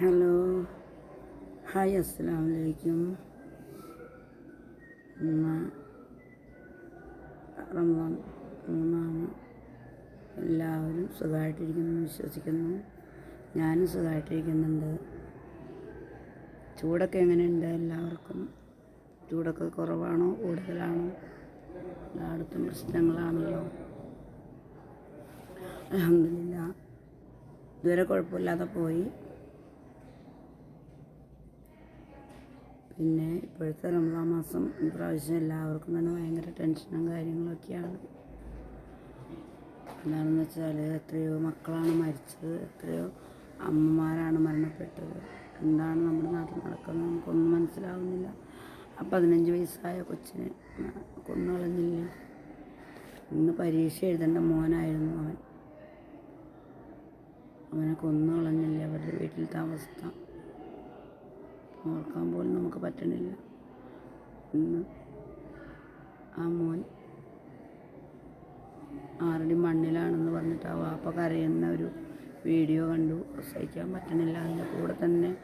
Hello hi അസ്സലാമു വലൈക്കും റമദാൻ മൂന്നാണ് എല്ലാവരും സുഖമായിട്ടിരിക്കുന്നു വിശ്വസിക്കുന്നു. ഞാനും സുഖമായിട്ടിരിക്കുന്നുണ്ട്. ചൂടൊക്കെ എങ്ങനെയുണ്ട് എല്ലാവർക്കും? ചൂടൊക്കെ കുറവാണോ? കൂടുതലാണോ? എല്ലായിടത്തും പ്രശ്നങ്ങളാണല്ലോ. അലഹമില്ല ഇതുവരെ കുഴപ്പമില്ലാതെ പോയി. പിന്നെ ഇപ്പോഴത്തെ റമദാൻ മാസം ഇപ്രാവശ്യം എല്ലാവർക്കും തന്നെ ഭയങ്കര ടെൻഷനും കാര്യങ്ങളൊക്കെയാണ് എന്താണെന്ന് വെച്ചാൽ എത്രയോ മക്കളാണ് മരിച്ചത് എത്രയോ അമ്മമാരാണ് മരണപ്പെട്ടത്. എന്താണ് നമ്മുടെ നാട്ടിൽ നടക്കുന്നത് നമുക്കൊന്നും മനസ്സിലാവുന്നില്ല. ആ പതിനഞ്ച് വയസ്സായ കൊച്ചിനെ കൊന്നുകളഞ്ഞില്ലേ ഇന്ന് പരീക്ഷ എഴുതേണ്ട മോനായിരുന്നു അവൻ. അവനെ കൊന്നു കളഞ്ഞില്ലേ? അവരുടെ വീട്ടിലത്തെ അവസ്ഥ. ഓർക്കാൻ പോലും നമുക്ക് പറ്റണില്ല. ഇന്ന് ആ മോൻ ആരുടെ മണ്ണിലാണെന്ന് പറഞ്ഞിട്ട് ആ വാപ്പ കരയുന്ന ഒരു വീഡിയോ കണ്ടു. സഹിക്കാൻ പറ്റണില്ല. അതിന്റെ കൂടെ തന്നെ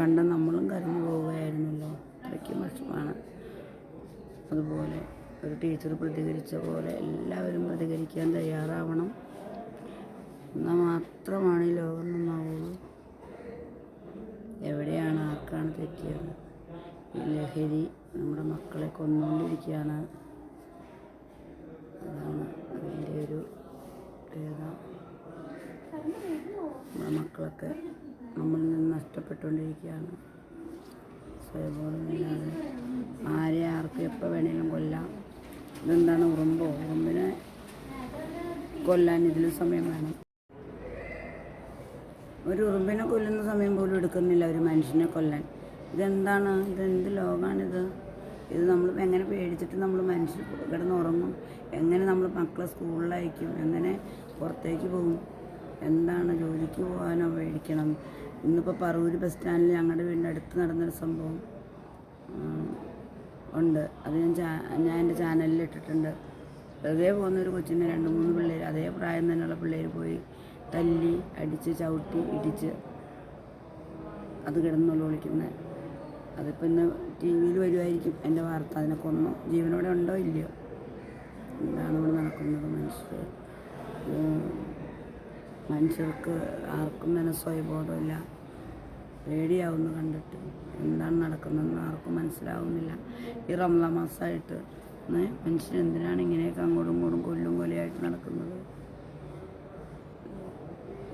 കണ്ട നമ്മളും കരഞ്ഞു പോവുകയായിരുന്നല്ലോ. അത്രയ്ക്കും വിഷമാണ്. അതുപോലെ ഒരു ടീച്ചർ പ്രതികരിച്ച പോലെ എല്ലാവരും പ്രതികരിക്കാൻ തയ്യാറാവണം. എന്നാൽ മാത്രമാണ് ഈ ലോകം നന്നാവുള്ളൂ. തെറ്റിയത് ഈ ലഹരി നമ്മുടെ മക്കളെ കൊന്നുകൊണ്ടിരിക്കുകയാണ് അതാണ് അതിന്റെ ഒരു നമ്മുടെ മക്കളൊക്കെ നമ്മളിൽ നിന്ന് നഷ്ടപ്പെട്ടുകൊണ്ടിരിക്കുകയാണ്. സ്വയബോധമില്ലാതെ ആരെ ആർക്കും എപ്പോൾ വേണേലും കൊല്ലാം. ഇതെന്താണ് ഉറുമ്പോ? ഉറുമ്പിനെ കൊല്ലാൻ ഇതിലും സമയം വേണം. ഒരു ഉറുമ്പിനെ കൊല്ലുന്ന സമയം പോലും എടുക്കുന്നില്ല ഒരു മനുഷ്യനെ കൊല്ലാൻ. ഇതെന്താണ്? ഇതെന്ത് ലോകമാണിത് ഇത് നമ്മൾ എങ്ങനെ പേടിച്ചിട്ട് നമ്മൾ മനുഷ്യർ കിടന്നുറങ്ങും? എങ്ങനെ നമ്മൾ മക്കളെ സ്കൂളിലയക്കും? എങ്ങനെ പുറത്തേക്ക് പോകും? എന്താണ് ജോലിക്ക് പോകാനോ പേടിക്കണം? ഇന്നിപ്പോൾ പറവൂര് ബസ് സ്റ്റാൻഡിൽ ഞങ്ങളുടെ വീടിന്റെ അടുത്ത് നടന്നൊരു സംഭവം ഉണ്ട്. അത് ഞാൻ ഞാൻ എന്റെ ചാനലിൽ ഇട്ടിട്ടുണ്ട്. വെറുതെ പോകുന്ന ഒരു കൊച്ചിനെ രണ്ട് മൂന്ന് പിള്ളേർ അതേ പ്രായം തന്നെയുള്ള പിള്ളേർ പോയി തല്ലി അടിച്ച് ചവിട്ടി ഇടിച്ച് അത് കിടന്നുള്ള വിളിക്കുന്നത് അതിപ്പോൾ ഇന്ന് ടി വിയിൽ വരുമായിരിക്കും എന്റെ വാർത്ത അതിനൊക്കെ ഒന്നും ജീവനോടെ ഉണ്ടോ? ഇല്ലയോ? എന്താണ് ഇവിടെ നടക്കുന്നത് മനുഷ്യർ? മനുഷ്യർക്ക് ആർക്കും തന്നെ സ്വയബോധമില്ല പേടിയാവുന്നു കണ്ടിട്ട്. എന്താണ് നടക്കുന്നതെന്ന് ആർക്കും മനസ്സിലാവുന്നില്ല. ഈ റംല മാസമായിട്ട് മനുഷ്യൻ എന്തിനാണ് ഇങ്ങനെയൊക്കെ അങ്ങോട്ടും ഇങ്ങോട്ടും കൊല്ലും കൊലയായിട്ട് നടക്കുന്നത്?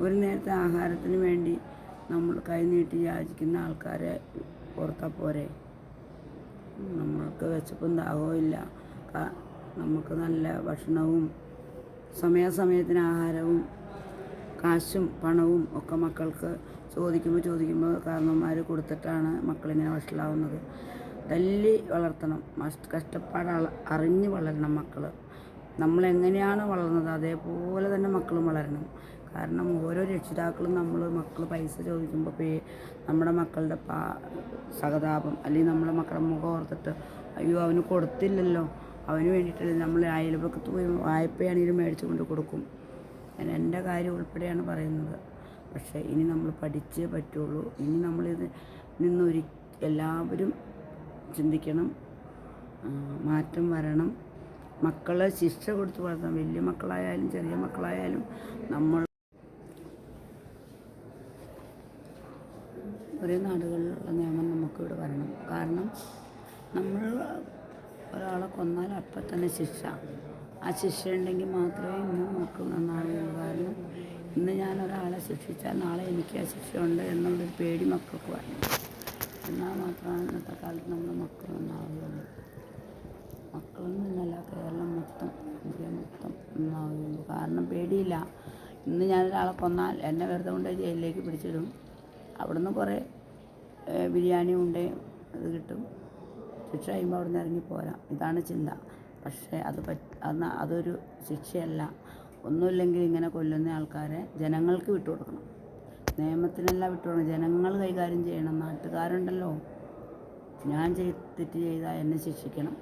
ഒരു നേരത്തെ ആഹാരത്തിന് വേണ്ടി നമ്മൾ കൈ നീട്ടി യാചിക്കുന്ന ആൾക്കാരെ ഓർത്താൽ പോരെ. നമ്മൾക്ക് വിശപ്പും ദാഹവുമില്ല നമുക്ക് നല്ല ഭക്ഷണവും സമയാസമയത്തിന് ആഹാരവും കാശും പണവും ഒക്കെ മക്കൾക്ക് ചോദിക്കുമ്പോൾ ചോദിക്കുമ്പോൾ കാരണവന്മാർ കൊടുത്തിട്ടാണ് മക്കളിങ്ങനെ വഷളാവുന്നത്. തല്ലി വളർത്തണം. മസ്റ്റ് കഷ്ടപ്പാട് അറിഞ്ഞ് വളരണം മക്കൾ നമ്മളെങ്ങനെയാണ് വളർന്നത് അതേപോലെ തന്നെ മക്കളും വളരണം. കാരണം ഓരോ രക്ഷിതാക്കളും നമ്മൾ മക്കൾ പൈസ ചോദിക്കുമ്പോൾ പേ നമ്മുടെ മക്കളുടെ പാ സഹതാപം അല്ലെങ്കിൽ നമ്മുടെ മക്കളുടെ മുഖം ഓർത്തിട്ട് അയ്യോ അവന് കൊടുത്തില്ലല്ലോ അവന് വേണ്ടിയിട്ടല്ലേ നമ്മൾ അയൽപക്കത്ത് പോയി വായ്പയാണെങ്കിലും മേടിച്ചു കൊണ്ട് കൊടുക്കും. ഞാൻ എന്റെ കാര്യം ഉൾപ്പെടെയാണ് പറയുന്നത്. പക്ഷേ ഇനി നമ്മൾ പഠിച്ചേ പറ്റുള്ളൂ. ഇനി നമ്മളിത് നിന്നൊരു എല്ലാവരും ചിന്തിക്കണം മാറ്റം വരണം. മക്കളെ ശിക്ഷ കൊടുത്ത് വളർത്താം വലിയ മക്കളായാലും ചെറിയ മക്കളായാലും നമ്മൾ ഒരേ നാടുകളിലുള്ള നിയമം നമുക്കിവിടെ വരണം. കാരണം നമ്മൾ ഒരാളെ കൊന്നാൽ അപ്പം തന്നെ ശിക്ഷ. ആ ശിക്ഷ ഉണ്ടെങ്കിൽ മാത്രമേ ഇന്ന് നമുക്ക് നന്നാവുകയുള്ളൂ കാരണം ഇന്ന് ഞാൻ ഒരാളെ ശിക്ഷിച്ചാൽ നാളെ എനിക്ക് ആ ശിക്ഷ ഉണ്ട് എന്നുള്ളൊരു പേടി മക്കൾക്ക് വരണം. എന്നാൽ മാത്രമാണ് ഇന്നത്തെ കാലത്ത് നമ്മുടെ മക്കൾ നന്നാവുകയുള്ളൂ. ഇന്നല്ല കേരളം മൊത്തം ഇന്ത്യ മൊത്തം നന്നാവുകയുള്ളൂ. കാരണം പേടിയില്ല. ഇന്ന് ഞാനൊരാളെ കൊന്നാൽ എന്നെ വെറുതെ കൊണ്ട് ജയിലിലേക്ക് പിടിച്ചിടും. അവിടുന്ന് കുറേ ബിരിയാണി ഉണ്ട് അത് കിട്ടും. ശിക്ഷ കഴിയുമ്പോൾ അവിടെ നിന്ന് ഇറങ്ങിപ്പോരാം ഇതാണ് ചിന്ത. പക്ഷേ അത് പറ്റ അത് അതൊരു ശിക്ഷയല്ല. ഒന്നുമില്ലെങ്കിൽ ഇങ്ങനെ കൊല്ലുന്ന ആൾക്കാരെ ജനങ്ങൾക്ക് വിട്ടുകൊടുക്കണം നിയമത്തിനെല്ലാം വിട്ടുകൊടുക്കണം ജനങ്ങൾ കൈകാര്യം ചെയ്യണം. നാട്ടുകാരുണ്ടല്ലോ. ഞാൻ ചെയ് തെറ്റ് ചെയ്താൽ എന്നെ ശിക്ഷിക്കണം.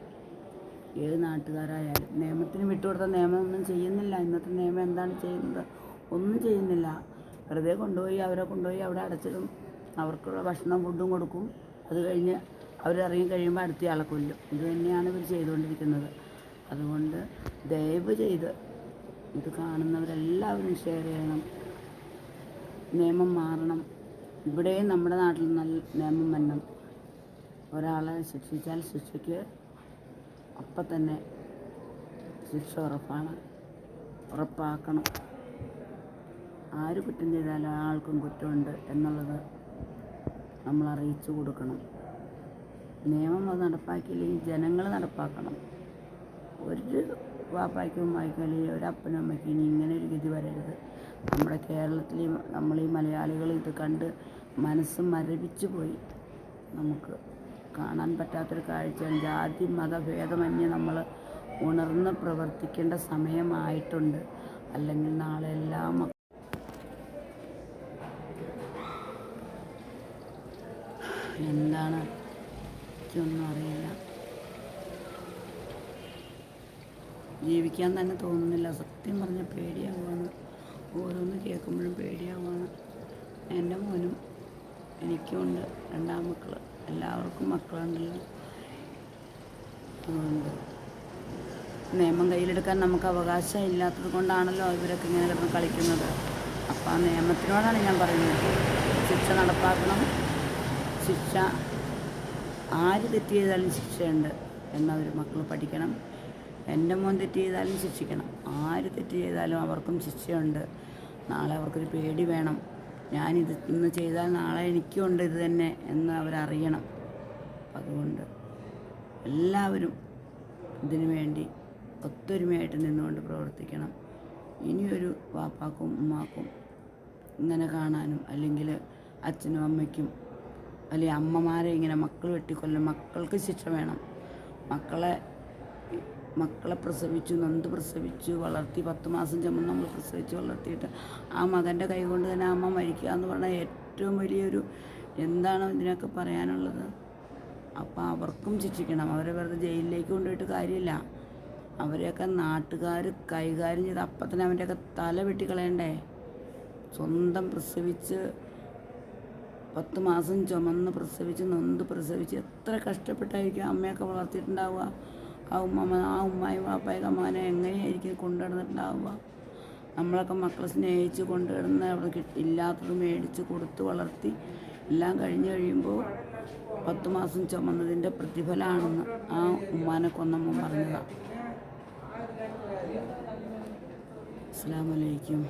ഏത് നാട്ടുകാരായാലും. നിയമത്തിന് വിട്ടുകൊടുത്ത നിയമം ഒന്നും ചെയ്യുന്നില്ല. ഇന്നത്തെ നിയമം എന്താണ് ചെയ്യുന്നത്? ഒന്നും ചെയ്യുന്നില്ല. വെറുതെ കൊണ്ടുപോയി അവരെ കൊണ്ടുപോയി അവിടെ അടച്ചിടും. അവർക്കുള്ള ഭക്ഷണം ഫുഡും കൊടുക്കും. അത് കഴിഞ്ഞ് അവരിറങ്ങി കഴിയുമ്പോൾ അടുത്തയാളെ കൊല്ലും. ഇത് തന്നെയാണ് ഇവർ ചെയ്തുകൊണ്ടിരിക്കുന്നത്. അതുകൊണ്ട് ദയവ് ചെയ്ത് ഇത് കാണുന്നവരെല്ലാവരും ഷെയർ ചെയ്യണം. നിയമം മാറണം. ഇവിടെയും നമ്മുടെ നാട്ടിൽ നല്ല നിയമം വരണം. ഒരാളെ ശിക്ഷിച്ചാൽ ശിക്ഷയ്ക്ക് അപ്പം തന്നെ ശിക്ഷ ഉറപ്പാണ്. ഉറപ്പാക്കണം. ആര് കുറ്റം ചെയ്താലും ആൾക്കും കുറ്റമുണ്ട് എന്നുള്ളത് നമ്മൾ അറിയിച്ചു കൊടുക്കണം. നിയമം അത് നടപ്പാക്കിയില്ലെങ്കിൽ ജനങ്ങൾ നടപ്പാക്കണം. ഒരു വാപ്പായ്ക്കും വായിക്കും ഒരു അപ്പനും അമ്മയ്ക്കും ഇനി ഇങ്ങനെ ഒരു ഗതി വരരുത്. നമ്മുടെ കേരളത്തിൽ നമ്മൾ ഈ മലയാളികൾ ഇത് കണ്ട് മനസ്സ് മരവിച്ചു പോയി. നമുക്ക് കാണാൻ പറ്റാത്തൊരു കാഴ്ചയാണ്. ജാതി മതഭേദമന്യേ നമ്മൾ ഉണർന്ന് പ്രവർത്തിക്കേണ്ട സമയമായിട്ടുണ്ട്. അല്ലെങ്കിൽ നാളെ എല്ലാ മക്കളും എന്താണ്? എനിക്കൊന്നും അറിയില്ല. ജീവിക്കാൻ തന്നെ തോന്നുന്നില്ല. സത്യം പറഞ്ഞ പേടിയാവുകയാണ് ഓരോന്ന് കേൾക്കുമ്പോഴും പേടിയാവുകയാണ് എന്റെ മോനും എനിക്കുമുണ്ട് രണ്ടാം മക്കൾ എല്ലാവർക്കും മക്കളുണ്ടല്ലോ. അതുകൊണ്ട് നിയമം കയ്യിലെടുക്കാൻ നമുക്ക് അവകാശം ഇല്ലാത്തത് കൊണ്ടാണല്ലോ ഇവരൊക്കെ ഇങ്ങനെ കിടന്ന് കളിക്കുന്നത്. അപ്പോൾ ആ നിയമത്തിനോടാണ് ഞാൻ പറയുന്നത്. ശിക്ഷ നടപ്പാക്കണം. ശിക്ഷ ആര് തെറ്റ് ചെയ്താലും ശിക്ഷയുണ്ട് എന്നവർ മക്കൾ പഠിക്കണം. എന്റെ മോൻ തെറ്റ് ചെയ്താലും ശിക്ഷിക്കണം. ആര് തെറ്റ് ചെയ്താലും അവർക്കും ശിക്ഷയുണ്ട്. നാളെ അവർക്കൊരു പേടി വേണം. ഞാനിത് ഇന്ന് ചെയ്താൽ നാളെ എനിക്കുണ്ട് ഇത് തന്നെ എന്ന് അവരറിയണം. അതുകൊണ്ട് എല്ലാവരും ഇതിനു വേണ്ടി ഒത്തൊരുമയായിട്ട് നിന്നുകൊണ്ട് പ്രവർത്തിക്കണം. ഇനിയൊരു വാപ്പാക്കും ഉമ്മാക്കും ഇങ്ങനെ കാണാനും അല്ലെങ്കിൽ അച്ഛനും അമ്മയ്ക്കും അല്ലെങ്കിൽ അമ്മമാരെ ഇങ്ങനെ മക്കൾ വെട്ടിക്കൊല്ലും മക്കൾക്ക് ശിക്ഷ വേണം. മക്കളെ മക്കളെ പ്രസവിച്ചു നൊന്ത് പ്രസവിച്ചു വളർത്തി പത്ത് മാസം ചുമന്ന് നമ്മൾ പ്രസവിച്ച് വളർത്തിയിട്ട് ആ മകന്റെ കൈ കൊണ്ട് തന്നെ അമ്മ മരിക്കുക എന്ന് പറഞ്ഞാൽ ഏറ്റവും വലിയൊരു എന്താണ് ഇതിനൊക്കെ പറയാനുള്ളത്? അപ്പോൾ അവർക്കും ശിക്ഷിക്കണം. അവരെ വെറുതെ ജയിലിലേക്ക് കൊണ്ടുപോയിട്ട് കാര്യമില്ല. അവരെയൊക്കെ നാട്ടുകാർ കൈകാര്യം ചെയ്ത് അപ്പം തന്നെ അവന്റെയൊക്കെ തല വെട്ടിക്കളയണ്ടേ? സ്വന്തം പ്രസവിച്ച് പത്ത് മാസം ചുമന്ന് പ്രസവിച്ച് നൊന്ത് പ്രസവിച്ച് എത്ര കഷ്ടപ്പെട്ടായിരിക്കും അമ്മയൊക്കെ വളർത്തിയിട്ടുണ്ടാവുക? ആ ഉമ്മ ആ ഉമ്മായി വാപ്പായൊക്കെ മകനെ എങ്ങനെയായിരിക്കും കൊണ്ടുനടന്നിട്ടുണ്ടാവുക? നമ്മളൊക്കെ മക്കളെ സ്നേഹിച്ച് കൊണ്ടുവരുന്ന അവിടെ ഇല്ലാത്തത് മേടിച്ച് കൊടുത്ത് വളർത്തി എല്ലാം കഴിഞ്ഞ് കഴിയുമ്പോൾ പത്ത് മാസം ചുമന്നതിന്റെ പ്രതിഫലമാണെന്ന് ആ ഉമ്മാനെ കൊന്നമ്മ പറഞ്ഞതാണ് അസ്സാം വലൈക്കും